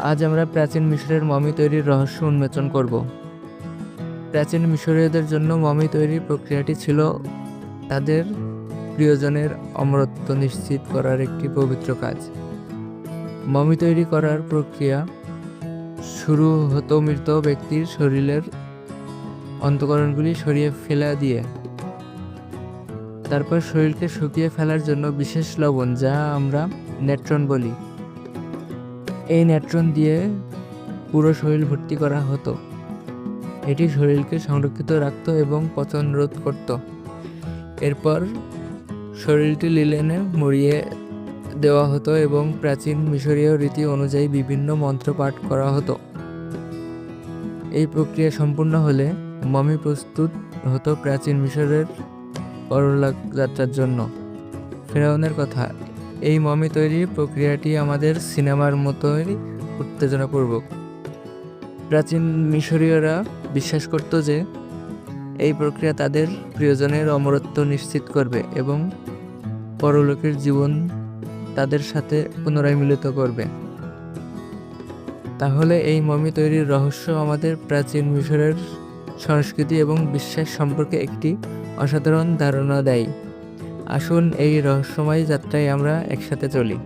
আজ আমরা প্রাচীন মিশরের মমি তৈরির রহস্য উন্মোচন করব। প্রাচীন মিশরীয়দের জন্য মমি তৈরির প্রক্রিয়াটি ছিল তাদের প্রিয়জনের অমরত্ব নিশ্চিত করার একটি পবিত্র কাজ। মমি তৈরি করার প্রক্রিয়া শুরু হতো মৃত ব্যক্তির শরীরের অন্তকরণগুলি সরিয়ে ফেলা দিয়ে। তারপর শরীরকে শুকিয়ে ফেলার জন্য বিশেষ লবণ, যা আমরা নেট্রন বলি। এই নেট্রন দিয়ে পুরো শরীর ভর্তি করা হতো। এটি শরীরকে সংরক্ষিত রাখত এবং পচন রোধ করত। এরপর শরীরটি লিলেনে মুড়িয়ে দেওয়া হতো এবং প্রাচীন মিশরীয় রীতি অনুযায়ী বিভিন্ন মন্ত্র পাঠ করা হতো। এই প্রক্রিয়া সম্পূর্ণ হলে মমি প্রস্তুত হতো প্রাচীন মিশরের পরলোক যাত্রার জন্য। ফেরাউনের কথা এই মমি তৈরির প্রক্রিয়াটি আমাদের সিনেমার মতোই উত্তেজনাপূর্বক। প্রাচীন মিশরীয়রা বিশ্বাস করত যে, এই প্রক্রিয়া তাদের প্রিয়জনের অমরত্ব নিশ্চিত করবে এবং পরলোকের জীবন তাদের সাথে পুনরায় মিলিত করবে। তাহলে এই মমি তৈরির রহস্য আমাদের প্রাচীন মিশরের সংস্কৃতি এবং বিশ্বাস সম্পর্কে একটি অসাধারণ ধারণা দেয়। আসুন এই রহস্যময় যাত্রায় আমরা একসাথে চলি।